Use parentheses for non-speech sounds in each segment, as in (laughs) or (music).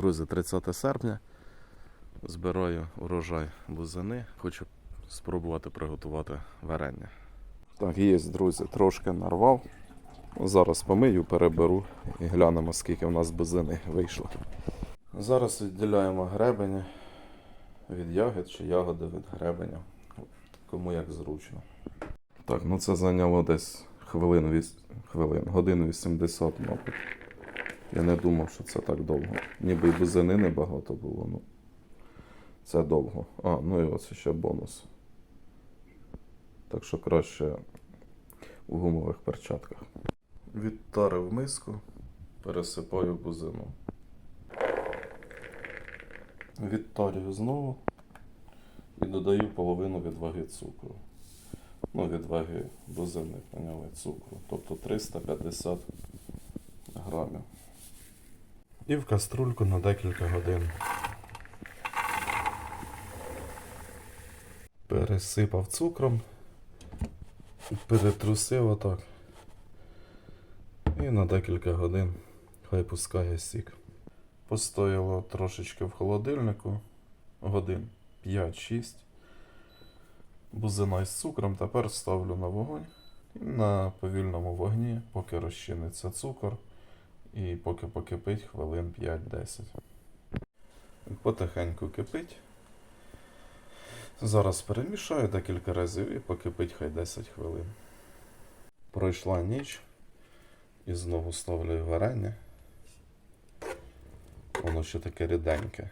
Друзі, 30 серпня. Збираю урожай бузини. Хочу спробувати приготувати варення. Так, є, друзі, трошки нарвав. Зараз помию, переберу і глянемо, скільки в нас бузини вийшло. Зараз відділяємо гребені від ягід чи ягоди від гребеня. Кому як зручно. Так, ну це зайняло десь хвилин, хвилин, годину 80, мабуть. Я не думав, що це так довго. Ніби й бузини небагато було, ну. Це довго. А, ну і ось ще бонус. Так що краще у гумових перчатках. Відтарив миску, пересипаю бузину. Відтарюю знову і додаю половину від ваги цукру. Ну, від ваги бузини, поняли, цукру. Тобто 350 грамів. І в каструльку на декілька годин. Пересипав цукром, перетрусив отак. І на декілька годин хай пускає сік. Постояло трошечки в холодильнику, годин 5-6. Бузина із цукром тепер ставлю на вогонь. І на повільному вогні, поки розчиниться цукор. І поки покипить хвилин 5-10. Потихеньку кипить. Зараз перемішаю декілька разів і покипить хай 10 хвилин. Пройшла ніч. І знову ставлю варення. Воно ще таке ріденьке.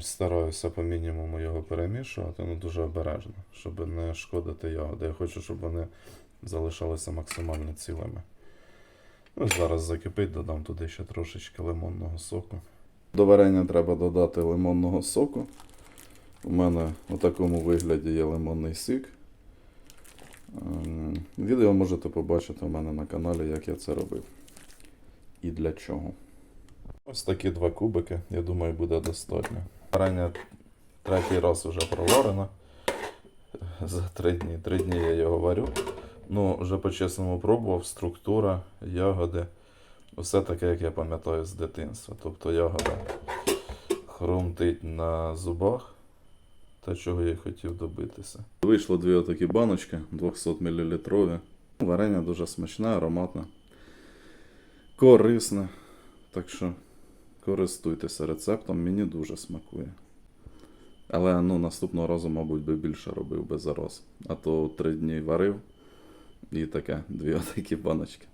Стараюся по мінімуму його перемішувати, ну дуже обережно, щоб не шкодити ягоди. Я хочу, щоб вони залишалися максимально цілими. Ось зараз закипить, додам туди ще трошечки лимонного соку. До варення треба додати лимонного соку. У мене у такому вигляді є лимонний сік. Ем, Відео можете побачити у мене на каналі, як я це робив. І для чого. Ось такі два кубики, я думаю, буде достатньо. Варення третій раз вже проварено. За три дні. Три дні я його варю. Ну, вже по-чесному пробував, структура, ягоди. Все таке, як я пам'ятаю з дитинства. Тобто ягода хрумтить на зубах. Те, чого я хотів добитися. Вийшло дві отакі баночки 200 мл. Варення дуже смачне, ароматне, корисне. Так що користуйтеся рецептом, мені дуже смакує. Але ну, наступного разу, мабуть, би більше робив би зараз. А то три дні варив і таке, дві (laughs) отакі баночки.